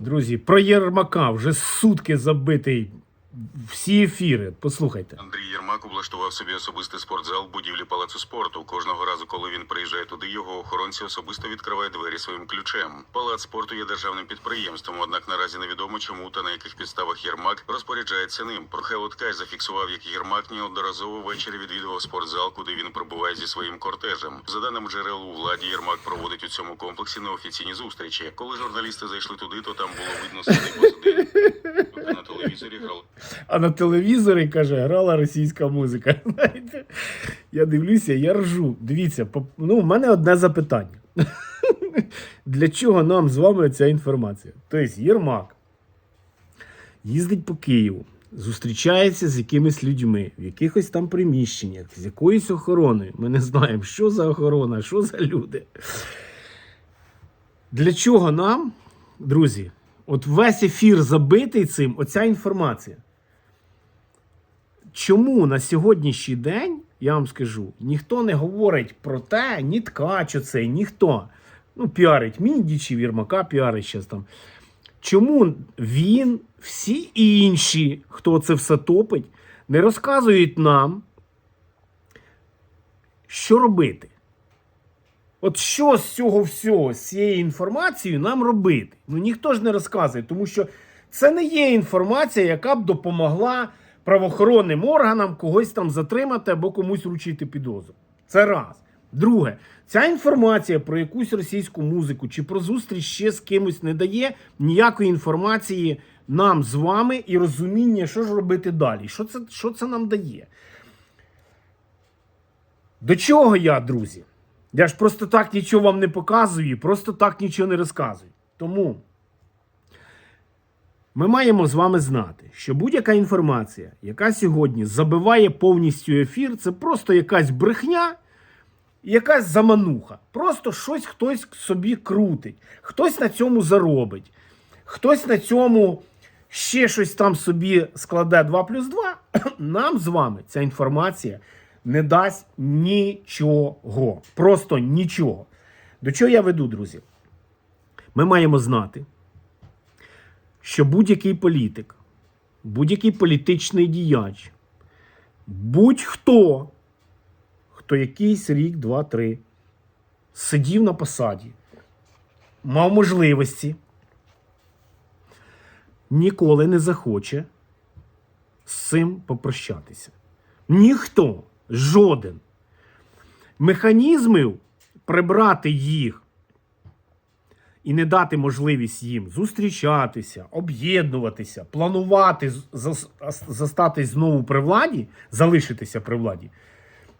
Друзі, про Єрмака вже сутки забитий всі ефіри. Послухайте. Андрій Єрмак облаштував собі особистий спортзал в будівлі палацу спорту. Кожного разу, коли він приїжджає туди, його охоронці особисто відкривають двері своїм ключем. Палац спорту є державним підприємством, однак наразі невідомо чому та на яких підставах Єрмак розпоряджається ним. Прохел Ткач зафіксував, як Єрмак неодноразово ввечері відвідував спортзал, куди він прибуває зі своїм кортежем. За даними джерел у владі, Єрмак проводить у цьому комплексі неофіційні зустрічі. Коли журналісти зайшли туди, то там було видно посадив. А на телевізорі каже, грала російська музика. Я дивлюся, я ржу. Дивіться, ну, в мене одне запитання. Для чого нам з вами ця інформація? Тобто, Єрмак їздить по Києву, зустрічається з якимись людьми в якихось там приміщеннях, з якоюсь охороною. Ми не знаємо, що за охорона, що за люди. Для чого нам, друзі, от весь ефір забитий цим, оця інформація? Чому на сьогоднішній день, я вам скажу, ніхто не говорить про те, ні ткач оцей, ніхто. Ну, піарить Міндічів, Єрмака піарить зараз там. Чому він, всі інші, хто це все топить, не розказують нам, що робити? От що з цього всього, з цією інформацією нам робити? Ну ніхто ж не розказує, тому що це не є інформація, яка б допомогла правоохоронним органам когось там затримати або комусь вручити підозру. Це раз. Друге, ця інформація про якусь російську музику чи про зустріч ще з кимось не дає ніякої інформації нам з вами і розуміння, що ж робити далі. Що це, що це нам дає? До чого я, друзі? Я ж просто так нічого вам не показую, просто так нічого не розказую. Тому ми маємо з вами знати, що будь-яка інформація, яка сьогодні забиває повністю ефір, це просто якась брехня, якась замануха. Просто щось хтось собі крутить, хтось на цьому заробить, хтось на цьому ще щось там собі складе 2 плюс 2. Нам з вами ця інформація не дасть нічого. Просто нічого. До чого я веду, друзі? Ми маємо знати, що будь-який політик, будь-який політичний діяч, будь-хто, хто якийсь рік, два, три сидів на посаді, мав можливості, ніколи не захоче з цим попрощатися. Ніхто, жоден. Механізмів прибрати їх і не дати можливість їм зустрічатися, об'єднуватися, планувати застатись знову при владі, залишитися при владі,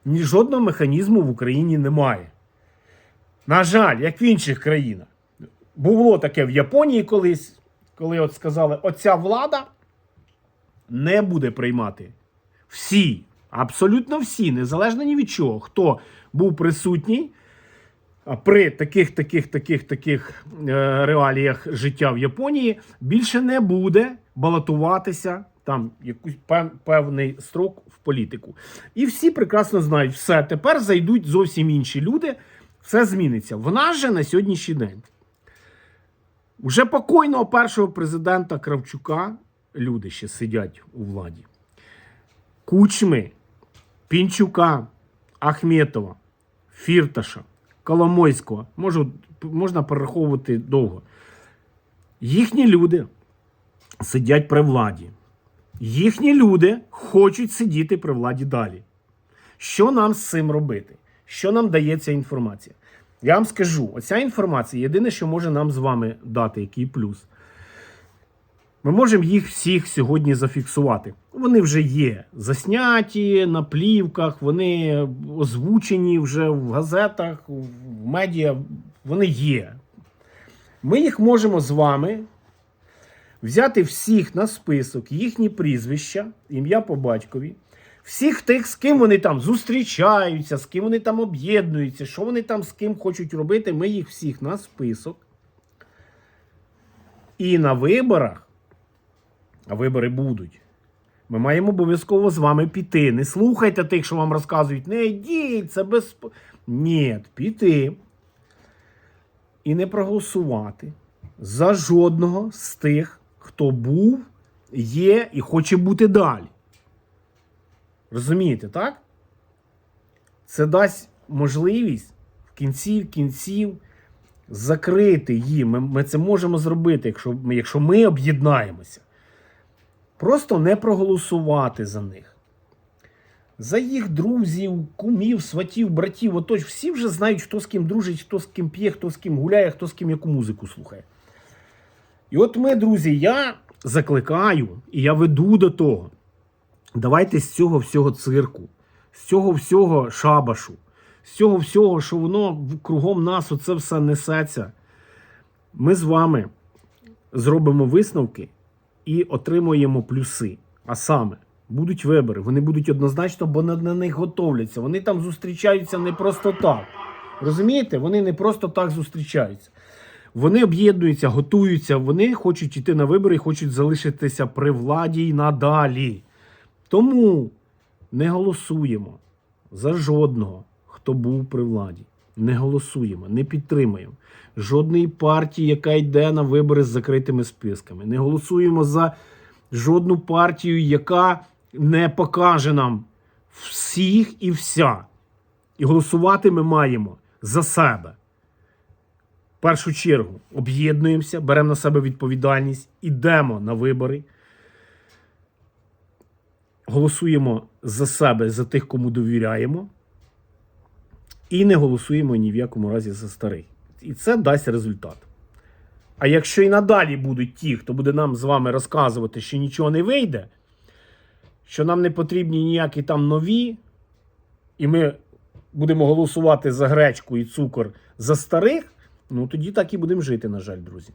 ні жодного механізму в Україні немає. На жаль, як в інших країнах. Було таке в Японії колись, коли от сказали, оця влада не буде приймати всі, абсолютно всі, незалежно ні від чого, хто був присутній при таких, таких, таких, таких е, реаліях життя в Японії, більше не буде балотуватися там якийсь пев, певний строк в політику. І всі прекрасно знають, все, тепер зайдуть зовсім інші люди, все зміниться. В нас же на сьогоднішній день. Уже покойного першого президента Кравчука люди ще сидять у владі. Кучми, Пінчука, Ахметова, Фірташа, Коломойського. Можу, можна перераховувати довго. Їхні люди сидять при владі. Їхні люди хочуть сидіти при владі далі. Що нам з цим робити? Що нам дає ця інформація? Я вам скажу: оця інформація єдине, що може нам з вами дати, який плюс. Ми можемо їх всіх сьогодні зафіксувати. Вони вже є засняті на плівках, вони озвучені вже в газетах, в медіа. Вони є. Ми їх можемо з вами взяти всіх на список, їхні прізвища, ім'я по батькові, всіх тих, з ким вони там зустрічаються, з ким вони там об'єднуються, що вони там з ким хочуть робити. Ми їх всіх на список. І на виборах вибори будуть. Ми маємо обов'язково з вами піти. Не слухайте тих, що вам розказують, не йдіть, це без. Ні, піти. І не проголосувати за жодного з тих, хто був, є і хоче бути далі. Розумієте, так? Це дасть можливість в кінці кінців закрити їм. Ми, ми це можемо зробити, якщо якщо ми об'єднаємося. Просто не проголосувати за них. За їх друзів, кумів, сватів, братів. Отож, всі вже знають, хто з ким дружить, хто з ким п'є, хто з ким гуляє, хто з ким яку музику слухає. І от ми, друзі, я закликаю і я веду до того. Давайте з цього всього цирку, з цього всього шабашу, з цього всього, що воно кругом нас, оце все несеться. Ми з вами зробимо висновки і отримуємо плюси. А саме, будуть вибори, вони будуть однозначно, бо на, них готовляться. Вони там зустрічаються не просто так. Розумієте? Вони не просто так зустрічаються. Вони об'єднуються, готуються, вони хочуть йти на вибори і хочуть залишитися при владі й надалі. Тому не голосуємо за жодного, хто був при владі. Не голосуємо, не підтримуємо жодної партії, яка йде на вибори з закритими списками. Не голосуємо за жодну партію, яка не покаже нам всіх і вся. І голосувати ми маємо за себе. В першу чергу об'єднуємося, беремо на себе відповідальність, ідемо на вибори. Голосуємо за себе, за тих, кому довіряємо. І не голосуємо ні в якому разі за старий. І це дасть результат. А якщо і надалі будуть ті, хто буде нам з вами розказувати, що нічого не вийде, що нам не потрібні ніякі там нові, і ми будемо голосувати за гречку і цукор за старих, ну тоді так і будемо жити, на жаль, друзі.